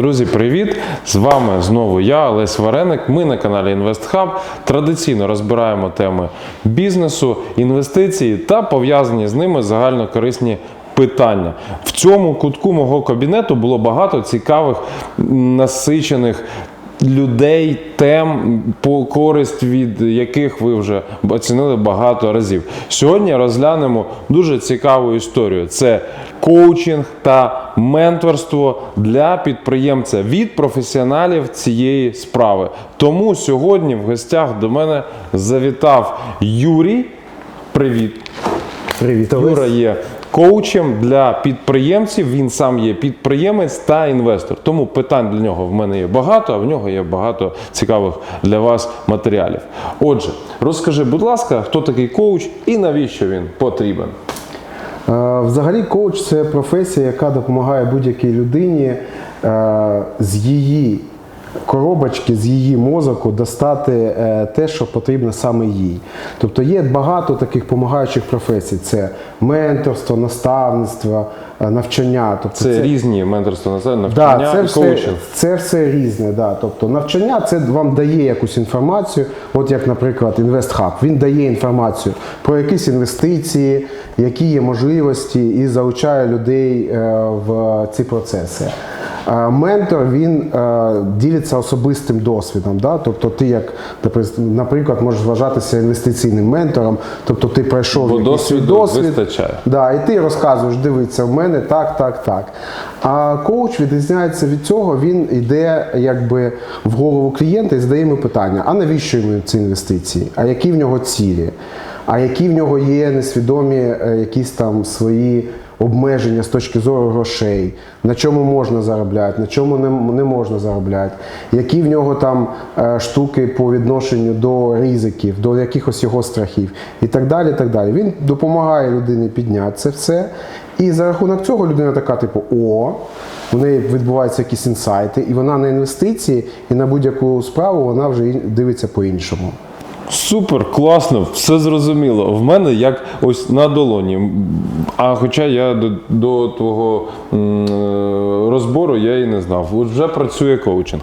Друзі, привіт! З вами знову я, Олесь Вареник. Ми на каналі InvestHub традиційно розбираємо теми бізнесу, інвестицій та пов'язані з ними загальнокорисні питання. В цьому кутку мого кабінету було багато цікавих, насичених. Людей, тем, по користь від яких ви вже оцінили багато разів. Сьогодні розглянемо дуже цікаву історію: це коучинг та менторство для підприємця від професіоналів цієї справи. Тому сьогодні в гостях до мене завітав Юрій. Привіт! Привіт, Юра є коучем для підприємців. Він сам є підприємець та інвестор. Тому питань для нього в мене є багато, а в нього є багато цікавих для вас матеріалів. Отже, розкажи, будь ласка, хто такий коуч і навіщо він потрібен? Е, Взагалі, коуч це професія, яка допомагає будь-якій людині е, з її коробочки, з її мозоку достати е, те, що потрібно саме їй. Тобто є багато таких допомагаючих професій: це менторство, наставництво, навчання. Тобто Це, різні менторства на це, Да, це, і все, коучинг. це все різне. Да. Тобто навчання це вам дає якусь інформацію. От як, наприклад, InvestHub. Він дає інформацію про якісь інвестиції, які є можливості, і залучає людей е, в ці процеси. Е, Ментор він е, ділиться особистим досвідом. Да? Тобто, ти, як наприклад, наприклад, можеш вважатися інвестиційним ментором, тобто ти пройшов Бо якийсь досвіду досвід, вистачає. Да, і ти розказуєш, дивиться, в мене так, так, так. А коуч відрізняється від цього, він йде якби в голову клієнта і задає йому питання: а навіщо йому ці інвестиції? А які в нього цілі? А які в нього є несвідомі е, якісь там свої обмеження з точки зору грошей, на чому можна заробляти, на чому не, не можна заробляти, які в нього там е, штуки по відношенню до ризиків, до якихось його страхів і так далі. так далі. Він допомагає людині підняти це все. І за рахунок цього людина така, типу, о, в неї відбуваються якісь інсайти, і вона на інвестиції і на будь-яку справу вона вже дивиться по-іншому. Супер, класно, все зрозуміло. В мене як ось на долоні. А хоча я до, до твого м, е, розбору я і не знав. Вже працює коучинг.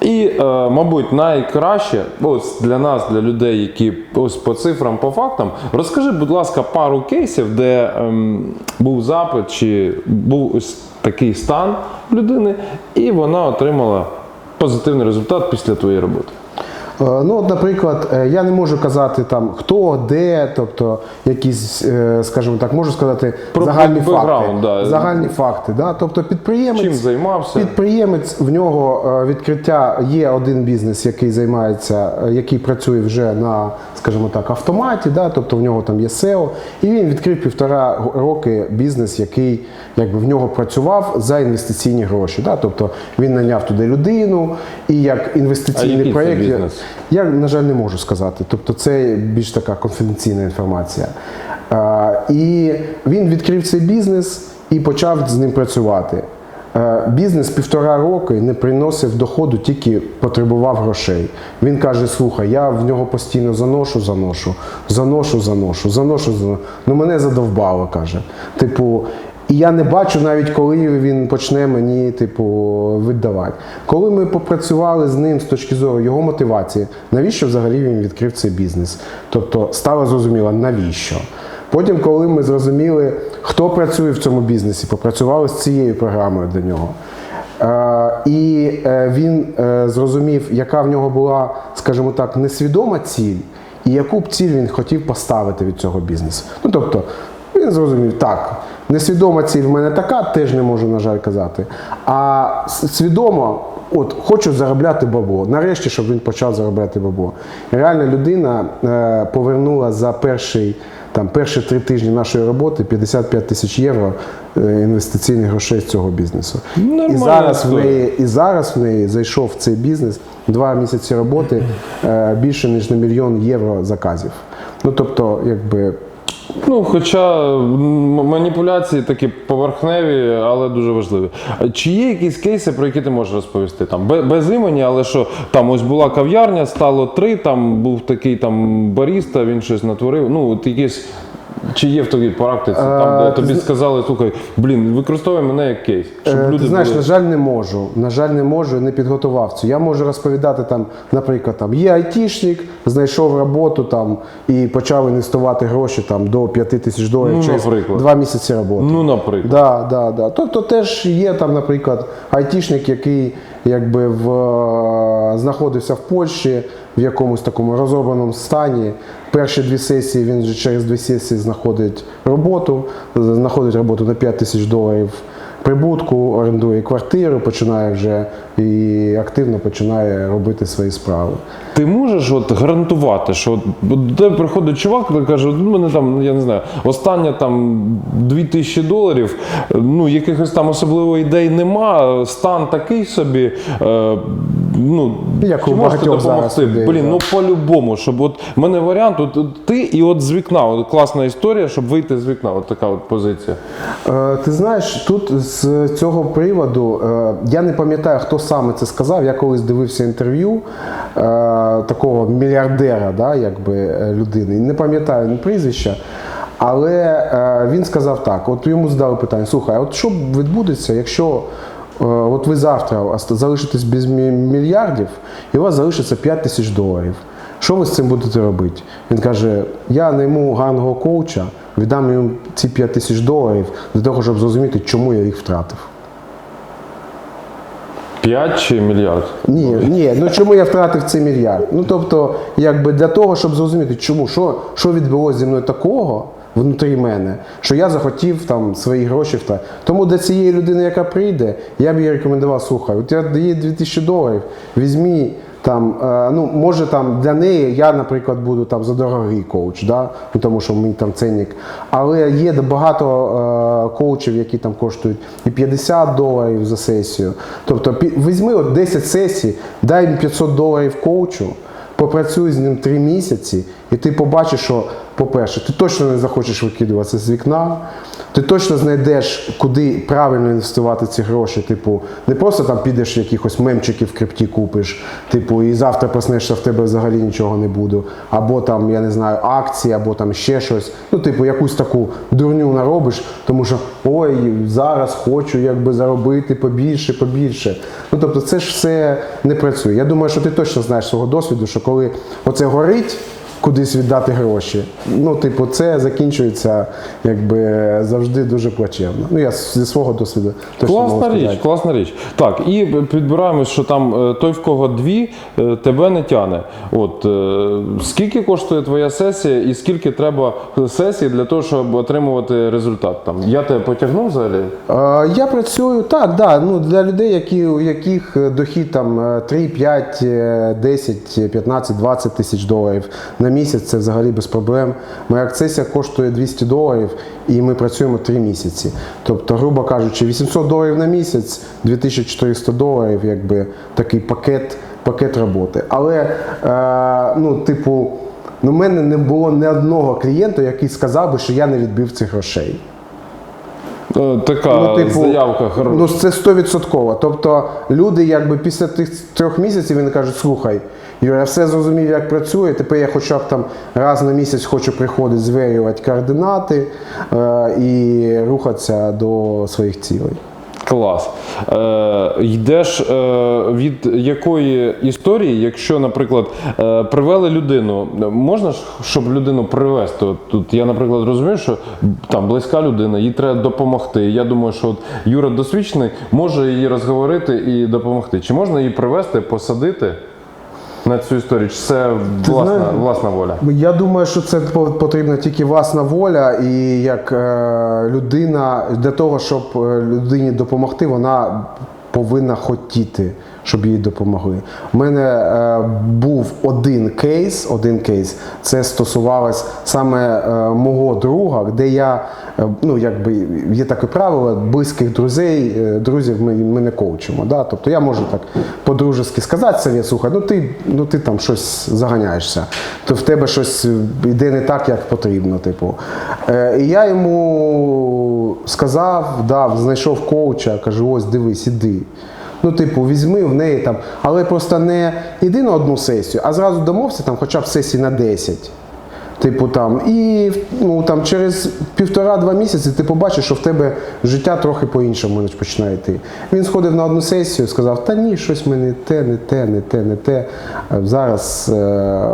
І, е, мабуть, найкраще ось для нас, для людей, які ось по цифрам, по фактам, розкажи, будь ласка, пару кейсів, де ем, був запит, чи був ось такий стан людини, і вона отримала позитивний результат після твоєї роботи. Е, Ну, от, наприклад, е, я не можу казати там хто, де, тобто якісь, е, скажімо так, можу сказати Про загальні факти. да. Загальні факти. Да? Тобто підприємець, Чим займався? підприємець в нього відкриття є один бізнес, який займається, який працює вже на, скажімо так, автоматі, да? тобто в нього там є SEO, і він відкрив півтора роки бізнес, який якби в нього працював за інвестиційні гроші. Да? Тобто він наняв туди людину, і як А інвестиційний це проєкт. бізнес? Я, на жаль, не можу сказати. Тобто це більш така конфіденційна інформація. Е, і він відкрив цей бізнес і почав з ним працювати. Бізнес півтора роки не приносив доходу, тільки потребував грошей. Він каже: слухай, я в нього постійно заношу, заношу, заношу, заношу, заношу, заношу. Ну мене задовбало, каже. Типу, і я не бачу навіть, коли він почне мені, типу, віддавати. Коли ми попрацювали з ним з точки зору його мотивації, навіщо взагалі він відкрив цей бізнес? Тобто стало зрозуміло, навіщо. Потім, коли ми зрозуміли, хто працює в цьому бізнесі, попрацювали з цією програмою для нього. Е, і е, він е, зрозумів, яка в нього була, скажімо так, несвідома ціль, і яку б ціль він хотів поставити від цього бізнесу. Ну тобто, він зрозумів, так, несвідома ціль в мене така, теж не можу, на жаль, казати. А свідомо, от хочу заробляти бабло. Нарешті, щоб він почав заробляти бабло. І реально людина е, повернула за перший. Там перші три тижні нашої роботи 55 тисяч євро е, інвестиційних грошей з цього бізнесу. І зараз в неї і зараз в неї зайшов в цей бізнес два місяці роботи е, більше ніж на мільйон євро заказів. Ну тобто, якби Ну, хоча маніпуляції такі поверхневі, але дуже важливі. Чи є якісь кейси, про які ти можеш розповісти? Там без імені, але що там ось була кав'ярня, стало три, там був такий там баріста, він щось натворив. Ну, от якісь Чи є в тобі практиці, там, Е, де тобі сказали, слухай, блін, використовуй мене як кейс, щоб Е, люди Ти знаєш, були... на жаль, не можу. На жаль, не можу, не підготував цю. Я можу розповідати там, наприклад, там є айтішник, знайшов роботу там і почав інвестувати гроші там до 5 тисяч доларів Ну, через наприклад. два місяці роботи. Ну, наприклад. Да, да, да. Тобто теж є там, наприклад, айтішник, який якби в, е, знаходився в Польщі в якомусь такому розробленому стані. Перші дві сесії він вже через дві сесії знаходить роботу, знаходить роботу на 5 тисяч доларів прибутку, орендує квартиру, починає вже і активно починає робити свої справи. Ти можеш от гарантувати, що до тебе приходить чувак і каже, у мене там, я не знаю, остання там 2000 доларів, ну якихось там особливо ідей нема, стан такий собі. Е, ну, Як чи у можете багатьох зараз допомогти? людей, Блін, да. ну по-любому, щоб от в мене варіант, от, от ти і от з вікна, от класна історія, щоб вийти з вікна, от така от позиція. Е, Ти знаєш, тут з цього приводу е, я не пам'ятаю, хто саме це сказав. Я колись дивився інтерв'ю е, такого мільярдера, да, якби е, людини. Не пам'ятаю ні прізвища. Але е, він сказав так: от йому задали питання: слухай, а от що відбудеться, якщо от ви завтра залишитесь без мільярдів, і у вас залишиться 5 тисяч доларів. Що ви з цим будете робити? Він каже: я найму гарного коуча, віддам йому ці 5 тисяч доларів для того, щоб зрозуміти, чому я їх втратив. 5 чи мільярд? Ні, ні, ну чому я втратив цей мільярд? Ну тобто, якби для того, щоб зрозуміти, чому, що, що відбулося зі мною такого внутрі мене, що я захотів там свої гроші втратити. Тому для цієї людини, яка прийде, я б їй рекомендував, слухай, у тебе є 2000 доларів, візьмі там, е, ну може там для неї я, наприклад, буду там за дорогий коуч, да? ну, тому що мій там ценник. Але є багато е, коучів, які там коштують і 50 доларів за сесію. Тобто візьми от 10 сесій, дай їм 500 доларів коучу, попрацюй з ним 3 місяці, і ти побачиш, що, по-перше, ти точно не захочеш викидуватися з вікна, ти точно знайдеш, куди правильно інвестувати ці гроші. Типу, не просто там підеш якихось мемчиків в крипті купиш, типу, і завтра проснешся, в тебе взагалі нічого не буде. Або там, я не знаю, акції, або там ще щось. Ну, типу, якусь таку дурню наробиш, тому що ой, зараз хочу якби заробити побільше, побільше. Ну тобто, це ж все не працює. Я думаю, що ти точно знаєш свого досвіду, що коли оце горить. Кудись віддати гроші. Ну, типу, це закінчується якби завжди дуже плачевно. Ну, я зі свого досвіду точно можу Класна сказати. річ, класна річ. Так, і підбираємось, що там е, той, в кого дві, е, тебе не тяне. От е, скільки коштує твоя сесія, і скільки треба сесій для того, щоб отримувати результат? Там я тебе потягнув взагалі? Е, Я працюю так, да, ну, для людей, які, у яких дохід там е, 3, 5, е, 10, 15, 20 тисяч доларів на місяць, це взагалі без проблем. Моя акцесія коштує 200 доларів і ми працюємо 3 місяці. Тобто, грубо кажучи, 800 доларів на місяць, 2400 доларів, якби такий пакет, пакет роботи. Але, е, ну, типу, ну, в мене не було ні одного клієнта, який сказав би, що я не відбив цих грошей. Е, Така заявка хороша. Ну, це стовідсотково. Тобто люди, якби після тих трьох місяців вони кажуть, слухай, Юра, я все зрозумів, як працює. Тепер я хоча б там раз на місяць хочу приходити, звірювати координати е, і рухатися до своїх цілей. Клас. Е, йдеш е, від якої історії, якщо, наприклад, е, привели людину, можна ж, щоб людину привезти? От, тут я, наприклад, розумію, що там близька людина, їй треба допомогти. Я думаю, що от Юра досвідчений може її розговорити і допомогти. Чи можна її привезти, посадити на цю історію? Чи це власна, знає, власна воля? Я думаю, що це по- потрібна тільки власна воля, і як е, людина для того, щоб е, людині допомогти, вона повинна хотіти, щоб їй допомогли. У мене е, був один кейс, один кейс. Це стосувалось саме е, мого друга, де я, е, ну якби є таке правило, близьких друзей, друзів ми, ми не коучимо. Да? Тобто я можу так по-дружески сказати совет, слухай, ну ти, ну ти там щось заганяєшся, то в тебе щось йде не так, як потрібно. Типу. І я йому сказав, дав, знайшов коуча, кажу, ось дивись, іди. Ну, типу, візьми в неї там, але просто не іди на одну сесію, а зразу домовся там хоча б сесії на 10. Типу там, і ну, там, через півтора-два місяці ти побачиш, що в тебе життя трохи по-іншому починає йти. Він сходив на одну сесію, сказав: Та ні, щось мені те, не те, не те, не те. Е, Зараз е,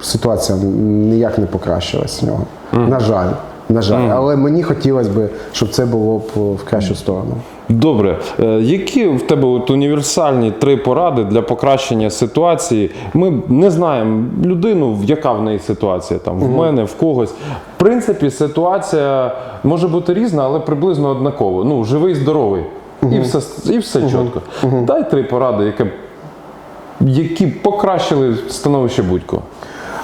ситуація ніяк не покращилась в нього. На жаль. На жаль, але мені хотілося б, щоб це було б в кращу сторону. Добре, Е, які в тебе от універсальні три поради для покращення ситуації? Ми не знаємо людину, яка в неї ситуація там в мене, в когось. В принципі, ситуація може бути різна, але приблизно однакова. Ну, живий, здоровий. І все, і все чітко. Дай три поради, які, які покращили становище будь-кого.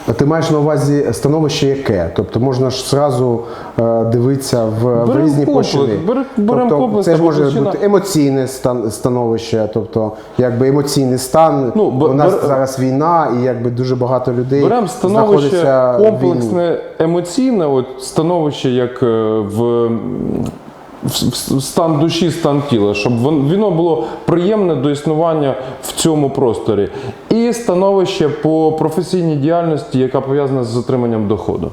А Ти маєш на увазі становище яке? Тобто можна ж зразу е, дивитися в, в різні площини. берем- берем тобто, комплекс це ж може площина. бути емоційне стан, становище, тобто якби емоційний стан. Ну, б- У нас бер- зараз війна, і якби дуже багато людей Беремо становище знаходиться комплексне, емоційне, от становище як е, в стан душі, стан тіла, щоб воно було приємне до існування в цьому просторі. І становище по професійній діяльності, яка пов'язана з отриманням доходу.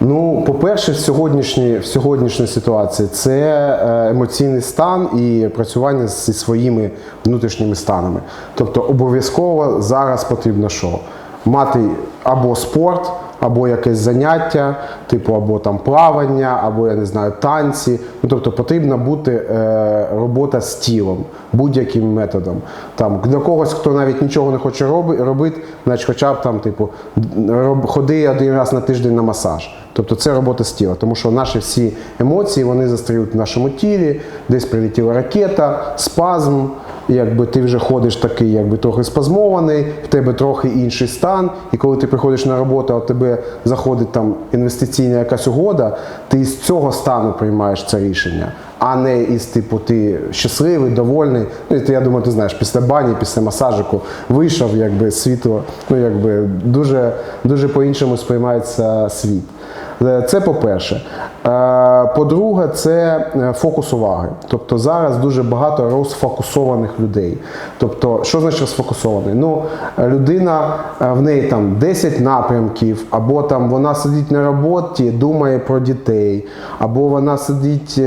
Ну, по-перше, в сьогоднішній, в сьогоднішній ситуації це е, емоційний стан і працювання зі своїми внутрішніми станами. Тобто обов'язково зараз потрібно що? Мати або спорт, або якесь заняття, типу або там плавання, або я не знаю, танці. Ну, тобто потрібна бути е, робота з тілом будь-яким методом. Там для когось, хто навіть нічого не хоче роби, робити, значить, хоча б там, типу, роб, ходи один раз на тиждень на масаж. Тобто це робота з тіла, тому що наші всі емоції вони застряють в нашому тілі, десь прилетіла ракета, спазм. Якби ти вже ходиш такий, якби трохи спазмований, в тебе трохи інший стан, і коли ти приходиш на роботу, а в тебе заходить там інвестиційна якась угода, ти із цього стану приймаєш це рішення, а не із типу ти щасливий, довольний. Ну і ти, я думаю, ти знаєш, після бані, після масажику вийшов, якби світло, ну якби дуже, дуже по-іншому сприймається світ. Е, Це по-перше. Е, По-друге, це е, фокус уваги. Тобто зараз дуже багато розфокусованих людей. Тобто, що значить розфокусований? Ну, людина в неї там 10 напрямків, або там вона сидить на роботі, думає про дітей, або вона сидить,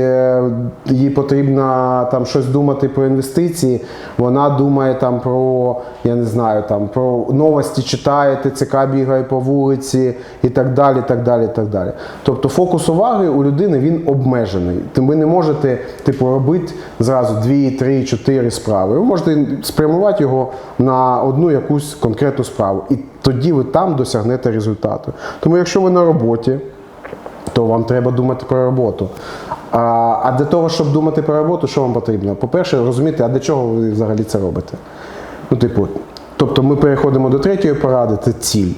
їй потрібно там щось думати про інвестиції, вона думає там про, я не знаю, там про новості читає, ТЦК бігає по вулиці і так далі. так далі, так далі. Тобто фокус уваги у людини він обмежений. Ви не можете типу, робити зразу 2, 3, 4 справи. Ви можете спрямувати його на одну якусь конкретну справу. І тоді ви там досягнете результату. Тому якщо ви на роботі, то вам треба думати про роботу. А, а для того, щоб думати про роботу, що вам потрібно? По-перше, розуміти, а для чого ви взагалі це робите. Ну, типу, тобто ми переходимо до третьої поради, це ціль.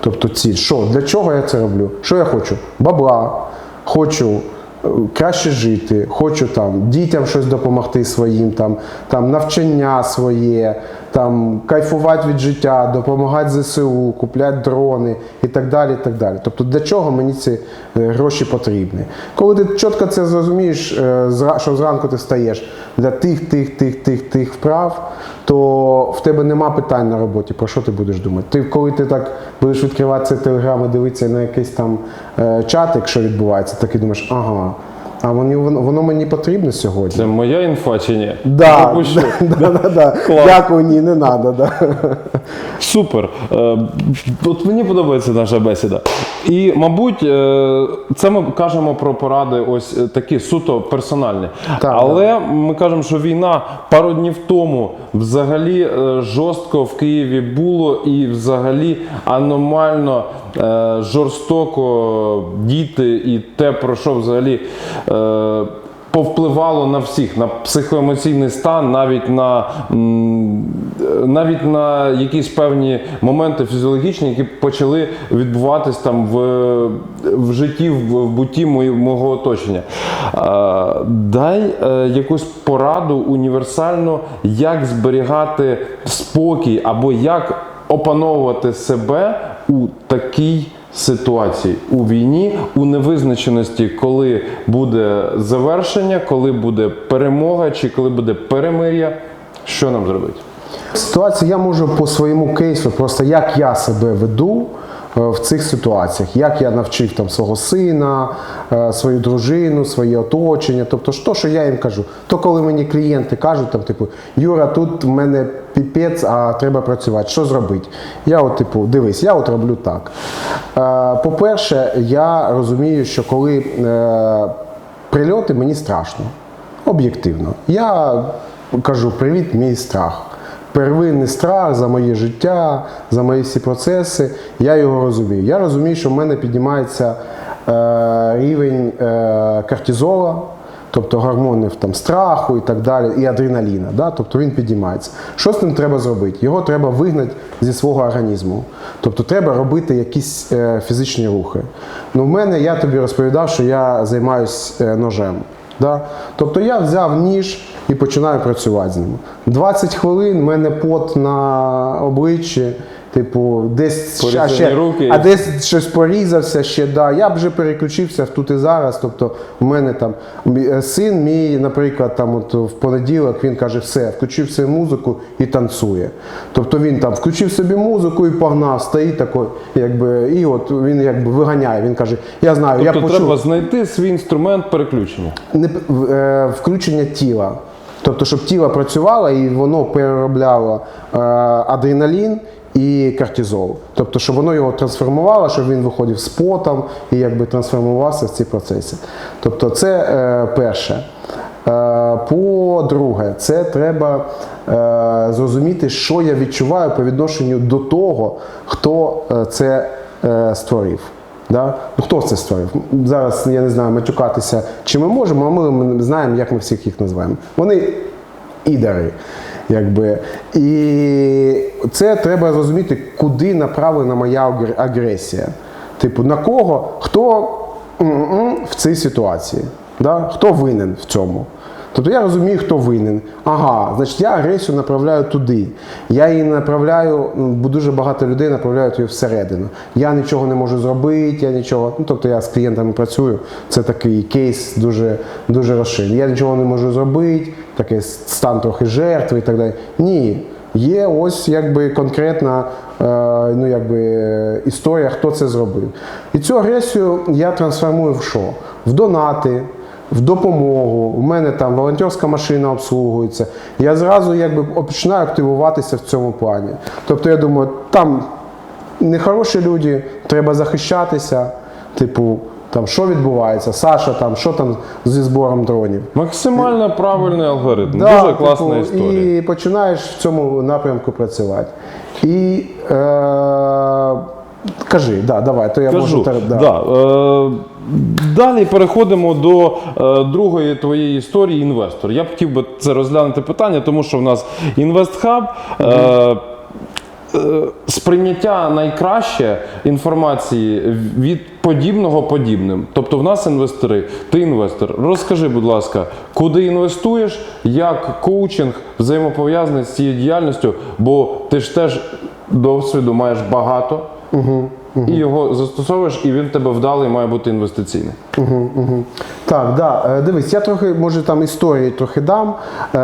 Тобто ціль. Що? Для чого я це роблю? Що я хочу? Бабла, хочу е, краще жити, хочу там дітям щось допомогти своїм, там, там навчання своє, там кайфувати від життя, допомагати ЗСУ, купляти дрони і так далі. і так далі. Тобто для чого мені ці е, гроші потрібні? Коли ти чітко це зрозумієш, е, що зранку ти встаєш для тих, тих, тих, тих, тих вправ, то в тебе нема питань на роботі, про що ти будеш думати. Ти, коли ти так будеш відкривати цей дивитися на якийсь там е, чатик, що відбувається, так і думаєш, ага, а воно, воно, мені потрібно сьогодні. Це моя інфа чи ні? Да, Допущу. да, да, да. Клас. Дякую, ні, не треба. Да. Супер. Е, От мені подобається наша бесіда. І, мабуть, е, це ми кажемо про поради ось е, такі суто персональні. Так, Але ми кажемо, що війна пару днів тому взагалі е, жорстко в Києві було і взагалі аномально жорстоко діти і те, про що взагалі. е, Повпливало на всіх, на психоемоційний стан, навіть на навіть на якісь певні моменти фізіологічні, які почали відбуватись там в, в житті, в, в буті мої- мого оточення. Е, дай е, якусь пораду універсальну, як зберігати спокій або як опановувати себе у такій ситуації у війні, у невизначеності, коли буде завершення, коли буде перемога, чи коли буде перемир'я. Що нам зробити? Ситуація я можу по своєму кейсу, просто як я себе веду в цих ситуаціях, як я навчив там свого сина, е, свою дружину, своє оточення. Тобто, що, що я їм кажу. То коли мені клієнти кажуть, там, типу, Юра, тут в мене піпець, а треба працювати. Що зробити? Я от, типу, дивись, я от роблю так. Е, По-перше, я розумію, що коли е, прильоти, мені страшно. Об'єктивно. Я кажу привіт, мій страх. Первинний страх за моє життя, за мої всі процеси. Я його розумію. Я розумію, що в мене піднімається е, рівень е, кортизола, тобто гормонів там, страху і так далі, і адреналіна. Да? Тобто він піднімається. Що з ним треба зробити? Його треба вигнати зі свого організму. Тобто треба робити якісь е, фізичні рухи. Ну, в мене я тобі розповідав, що я займаюся ножем. Да? Тобто я взяв ніж і починаю працювати з ним. 20 хвилин в мене пот на обличчі, типу, десь Порізані ще, руки. а десь щось порізався ще. Да. Я б вже переключився в тут і зараз. Тобто, в мене там е, син мій, наприклад, там от в понеділок він каже, все, включив собі музику і танцює. Тобто він там включив собі музику і погнав, стоїть такий, якби, і от він якби виганяє. Він каже, я знаю, я Тобто почув треба знайти свій інструмент переключення. не е, включення тіла. Тобто, щоб тіло працювало і воно переробляло е, адреналін і кортизол. Тобто, щоб воно його трансформувало, щоб він виходив з потом і якби трансформувався в ці процеси. Тобто, це е, перше. Е, По-друге, це треба е, зрозуміти, що я відчуваю по відношенню до того, хто е, це е, створив. Да? Ну, хто це створив? Зараз я не знаю, матюкатися чи ми можемо, а ми, ми знаємо, як ми всіх їх називаємо. Вони ідери. Якби. І це треба зрозуміти, куди направлена моя агресія. Типу, на кого, хто в цій ситуації, да? хто винен в цьому. Тобто я розумію, хто винен. Ага, значить я агресію направляю туди. Я її направляю, бо дуже багато людей направляють її всередину. Я нічого не можу зробити, я нічого. Ну, тобто я з клієнтами працюю, це такий кейс дуже, дуже розширений. Я нічого не можу зробити, такий стан трохи жертви і так далі. Ні. Є ось якби конкретна е, ну, якби, історія, хто це зробив. І цю агресію я трансформую в що? В донати, в допомогу. У мене там волонтерська машина обслуговується. Я зразу якби починаю активуватися в цьому плані. Тобто я думаю, там нехороші люди, треба захищатися. Типу, там що відбувається? Саша, там що там зі збором дронів? Максимально правильний алгоритм. Да, Дуже класна типу, історія. І починаєш в цьому напрямку працювати. І е, кажи, да, давай, то я Кажу, можу тер- да. да. е, далі переходимо до е, другої твоєї історії інвестор. Я б хотів би це розглянути питання, тому що в нас інвестхаб. Е, е, Сприйняття найкраще інформації від подібного подібним. Тобто в нас інвестори, ти інвестор. Розкажи, будь ласка, куди інвестуєш, як коучинг взаємопов'язаний з цією діяльністю, бо ти ж теж досвіду маєш багато. Mm-hmm. І його застосовуєш, і він в тебе вдалий має бути інвестиційний. Так, да. Е, Дивись, я трохи, може, там історії трохи дам. Е,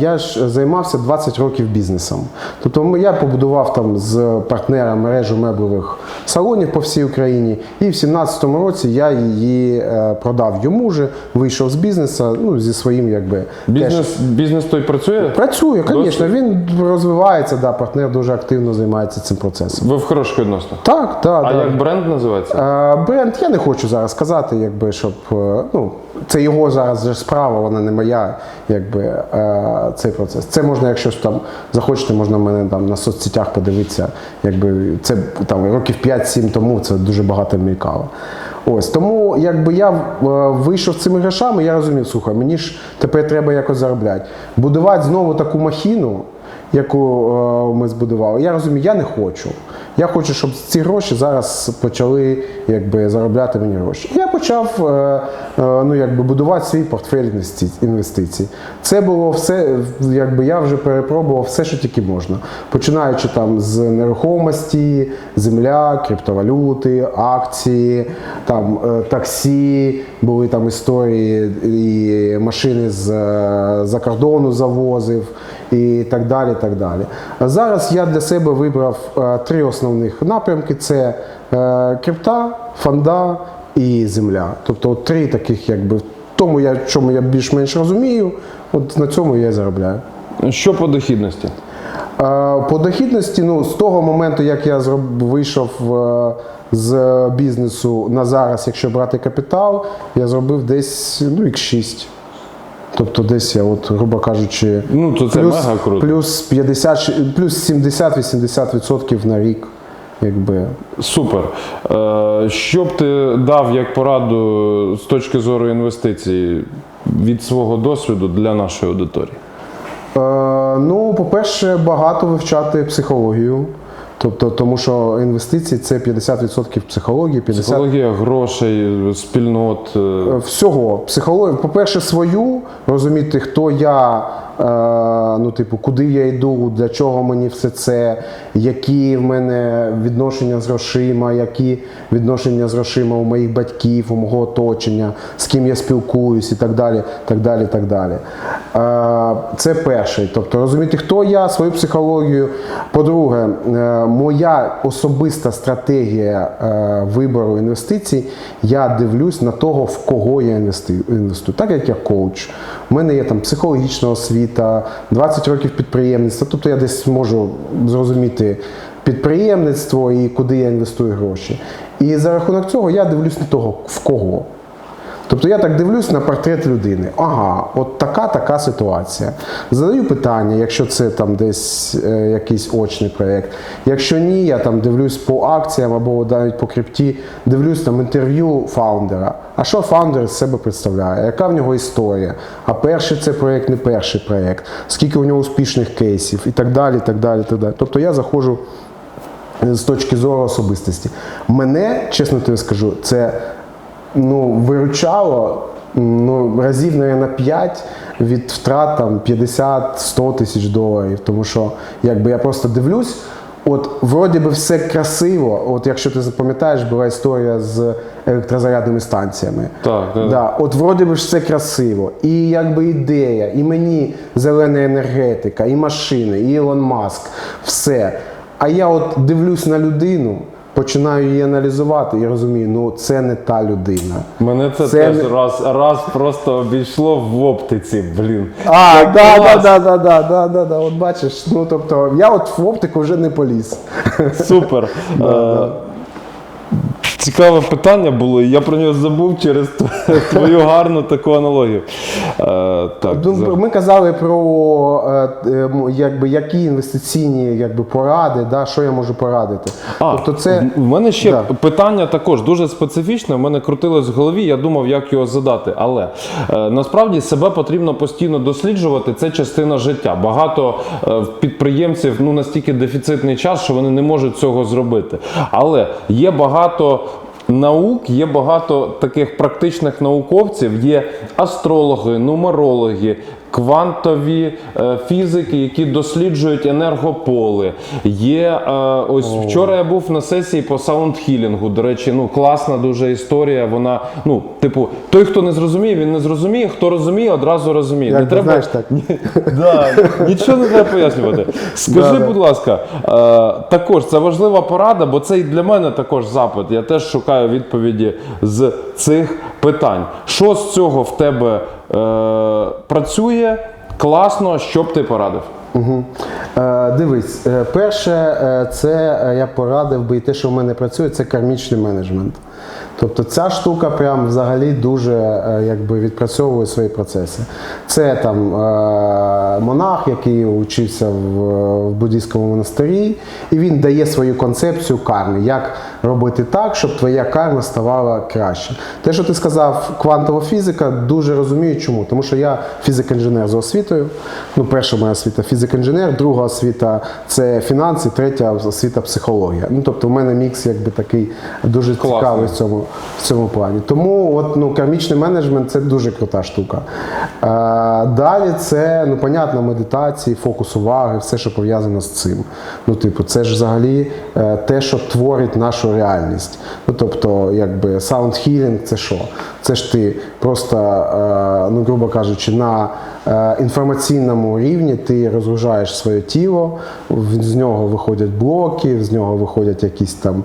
Я ж займався 20 років бізнесом. Тобто я побудував там з партнером мережу меблевих салонів по всій Україні. І в 17-му році я її е, продав йому же, вийшов з бізнесу, ну, зі своїм якби. теж- Бізнес, бізнес той працює? Працює, звісно, він розвивається, да, партнер дуже активно займається цим процесом. Ви в хороших відносинах. Так, так. А да. як бренд називається? Е, Бренд я не хочу зараз сказати, якби щоб е, ну це його зараз же справа, вона не моя, якби е, цей процес. Це можна, якщо там захочете, можна в мене там на соцсетях подивитися. Якби це там років 5-7 тому це дуже багато мількало. Ось тому, якби я е, вийшов цими грошами, я розумів, слухай, мені ж тепер треба якось заробляти. Будувати знову таку махіну, яку е, ми збудували, я розумію, я не хочу. Я хочу, щоб ці гроші зараз почали якби, заробляти мені гроші. Почав е, е, ну, якби, будувати свій портфель інвестицій. Це було все, якби я вже перепробував все, що тільки можна. Починаючи там з нерухомості, земля, криптовалюти, акції, там е, таксі, були там історії, і машини з, за кордону завозив. і так далі. так далі. Зараз я для себе вибрав три основних напрямки: це крипта, фонда і земля. Тобто от три таких, якби в тому, я, чому я більш-менш розумію, от на цьому я і заробляю. Що по дохідності? По дохідності, ну, з того моменту, як я вийшов е, з бізнесу на зараз, якщо брати капітал, я зробив десь ну, x6. Тобто десь я, от, грубо кажучи, Ну, то це плюс, мега круто. плюс 50, плюс 70-80% на рік. Якби. Супер. Е, Що б ти дав як пораду з точки зору інвестицій від свого досвіду для нашої аудиторії? Е, ну, по-перше, багато вивчати психологію. Тобто, тому що інвестиції це 50% психології, 50% Психологія грошей, спільнот. е, всього. Психологію, по-перше, свою, розуміти, хто я, е, ну, типу, куди я йду, для чого мені все це, які в мене відношення з грошима, які відношення з грошима у моїх батьків, у мого оточення, з ким я спілкуюсь і так далі. так далі, так далі. Це перший. Тобто розуміти, хто я, свою психологію. По-друге, е, моя особиста стратегія е, вибору інвестицій, я дивлюсь на того, в кого я інвестую. Так як я коуч, у мене є там психологічна освіта, 20 років підприємництва, тобто я десь можу зрозуміти підприємництво і куди я інвестую гроші. І за рахунок цього я дивлюсь на того, в кого. Тобто я так дивлюсь на портрет людини. Ага, от така така ситуація. Задаю питання, якщо це там десь е, якийсь очний проєкт. Якщо ні, я там дивлюсь по акціям або навіть по крипті, дивлюсь там інтерв'ю фаундера. А що фаундер з себе представляє? Яка в нього історія? А перший це проєкт, не перший проєкт, скільки у нього успішних кейсів і так далі. так далі, так далі. Тобто я заходжу з точки зору особистості. Мене, чесно тобі скажу, це ну, виручало ну, разів на 5 від втрат там 50-100 тисяч доларів. Тому що якби я просто дивлюсь. От вроді би все красиво. От якщо ти запам'ятаєш, була історія з електрозарядними станціями. Так, так. Да, от вроді би все красиво. І якби ідея, і мені зелена енергетика, і машини, і Ілон Маск, все. А я от дивлюсь на людину, починаю її аналізувати і розумію, ну це не та людина. Мене це, Це теж не- раз, раз просто обійшло в оптиці. Блін. А, да, да, да, да, да, да, да, да. От бачиш, ну тобто я от в оптику вже не поліз. Супер. Е, Цікаве питання було, і я про нього забув через твою гарну таку аналогію. Е, Так, за- Ми казали про е, е, якби, які інвестиційні якби, поради, да, що я можу порадити. А, тобто це в мене ще Да. питання також дуже специфічне. В мене крутилось в голові, я думав, як його задати. Але е, насправді себе потрібно постійно досліджувати. Це частина життя. Багато е, підприємців ну настільки дефіцитний час, що вони не можуть цього зробити. Але є багато. Наук є багато таких практичних науковців, є астрологи, нумерологи, квантові е, фізики, які досліджують енергополе. Є е, ось вчора я був на сесії по саундхілінгу. До речі, ну класна дуже історія. Вона, ну, типу, той, хто не зрозуміє, він не зрозуміє. Хто розуміє, одразу розуміє. Як не треба знаєш так. Да, нічого не треба пояснювати. Скажи, будь ласка, е, також це важлива порада, бо це і для мене також запит. Я теж шукаю відповіді з цих питань. Що з цього в тебе е, працює? Класно, що б ти порадив? Угу. Е, дивись, е, перше, е, це е, я порадив би і те, що в мене працює, це кармічний менеджмент. Тобто ця штука прям взагалі дуже е, якби відпрацьовує свої процеси. Це там е, монах, який учився в, в буддійському монастирі, і він дає свою концепцію карми, як робити так, щоб твоя карма ставала краще. Те, що ти сказав, квантова фізика, дуже розумію, чому. Тому що я фізик-інженер за освітою. Ну, перша моя освіта фізик-інженер, друга освіта це фінанси, третя освіта психологія. Ну, тобто, в мене мікс якби такий дуже Класно. цікавий в цьому, в цьому плані. Тому от, ну, кармічний менеджмент це дуже крута штука. Е, далі це, ну, понятно, медитація. фокус уваги, все, що пов'язано з цим. Ну, типу, це ж взагалі е, те, що творить нашу реальність. Ну, тобто, якби healing – це що? Це ж ти просто, е, ну, грубо кажучи, на е, інформаційному рівні ти розгружаєш своє тіло, з нього виходять блоки, з нього виходять якісь там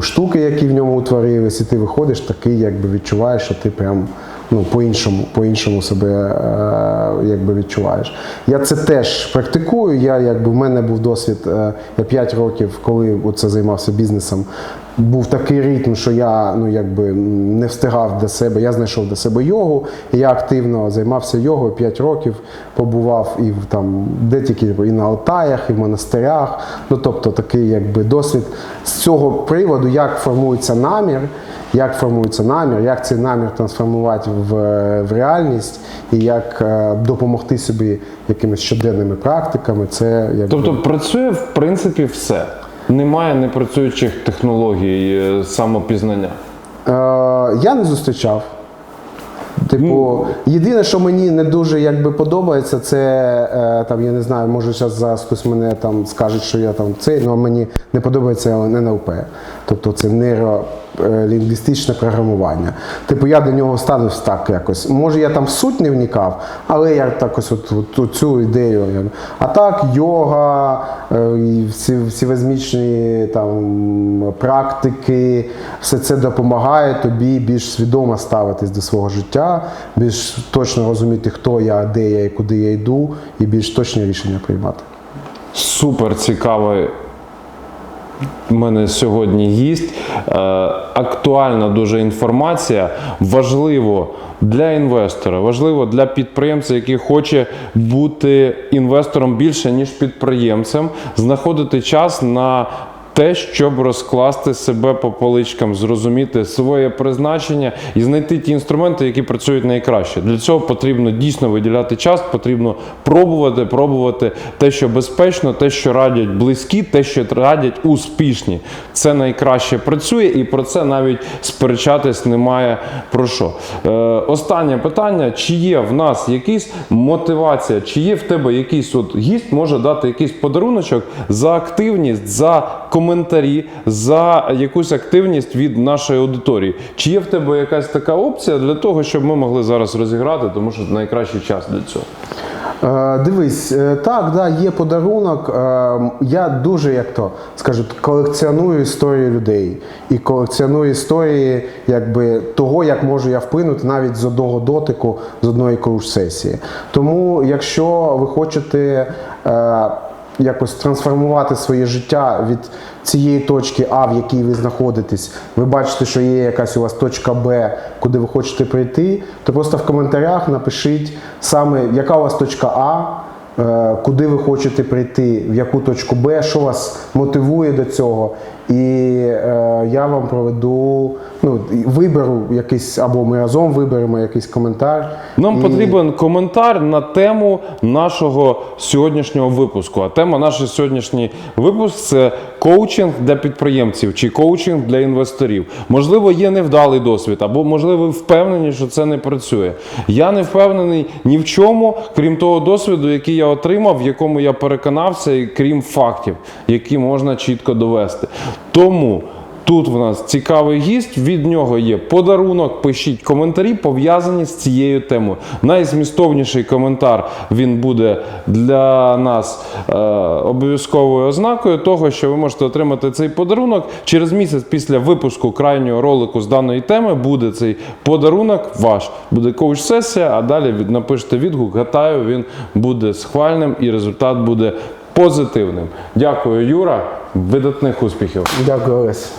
штуки, які в ньому утворились, і ти виходиш такий, якби відчуваєш, що ти прям ну, по-іншому, по-іншому себе е, якби відчуваєш. Я це теж практикую. Я якби в мене був досвід, е, я 5 років, коли це займався бізнесом. Був такий ритм, що я ну якби не встигав для себе. Я знайшов для себе йогу. І я активно займався йогою 5 років, побував і в там де тільки і на Алтаях, і в монастирях. Ну тобто такий якби досвід з цього приводу, як формується намір, як формується намір, як цей намір трансформувати в, в реальність, і як е, допомогти собі якимись щоденними практиками. Це якби Тобто працює в принципі все. Немає непрацюючих технологій е, самопізнання. Е, я не зустрічав. Типу, Ну, єдине, що мені не дуже якби подобається, це е, там, я не знаю, може зараз зараз хтось мене там скаже, що я там цей, але мені не подобається НЛП. Тобто це нейролінгвістичне програмування. Типу, я до нього ставився так якось. Може, я там в суть не вникав, але я так от, от, от цю ідею. А так, йога, е, і всі, всівозмічні там практики, все це допомагає тобі більш свідомо ставитись до свого життя, більш точно розуміти, хто я, де я і куди я йду, і більш точні рішення приймати. Супер цікавий у мене сьогодні гість. Е, актуальна дуже інформація. Важливо для інвестора, важливо для підприємця, який хоче бути інвестором більше, ніж підприємцем, знаходити час на те, щоб розкласти себе по поличкам, зрозуміти своє призначення і знайти ті інструменти, які працюють найкраще. Для цього потрібно дійсно виділяти час, потрібно пробувати, пробувати те, що безпечно, те, що радять близькі, те, що радять успішні. Це найкраще працює, і про це навіть сперечатись немає про що. Е, останнє питання: чи є в нас якась мотивація, чи є в тебе якийсь от гість може дати якийсь подаруночок за активність, за коментарі, за якусь активність від нашої аудиторії? Чи є в тебе якась така опція для того, щоб ми могли зараз розіграти, тому що найкращий час для цього? Е, дивись, е, так, да, є подарунок. Е, я дуже, як то скажуть, колекціоную історії людей і колекціоную історії якби, того, як можу я вплинути навіть з одного дотику, з одної коуч-сесії. Тому, якщо ви хочете. Е, Якось трансформувати своє життя від цієї точки А, в якій ви знаходитесь. Ви бачите, що є якась у вас точка Б, куди ви хочете прийти, то просто в коментарях напишіть саме, яка у вас точка А, е, куди ви хочете прийти, в яку точку Б, що вас мотивує до цього. І е, я вам проведу, ну, виберу якийсь, або ми разом виберемо якийсь коментар. Нам І- потрібен коментар на тему нашого сьогоднішнього випуску. А тема нашого сьогоднішній випуск це коучинг для підприємців чи коучинг для інвесторів. Можливо, є невдалий досвід, або можливо, ви впевнені, що це не працює. Я не впевнений ні в чому, крім того досвіду, який я отримав, в якому я переконався, і крім фактів, які можна чітко довести. Тому. Тут в нас цікавий гість, від нього є подарунок. Пишіть коментарі, пов'язані з цією темою. Найзмістовніший коментар він буде для нас е, обов'язковою ознакою того, що ви можете отримати цей подарунок. Через місяць після випуску крайнього ролику з даної теми буде цей подарунок ваш. Буде коуч-сесія, а далі від, напишете відгук. Гадаю, він буде схвальним і результат буде позитивним. Дякую, Юра. Видатних успіхів. Дякую, Олесь.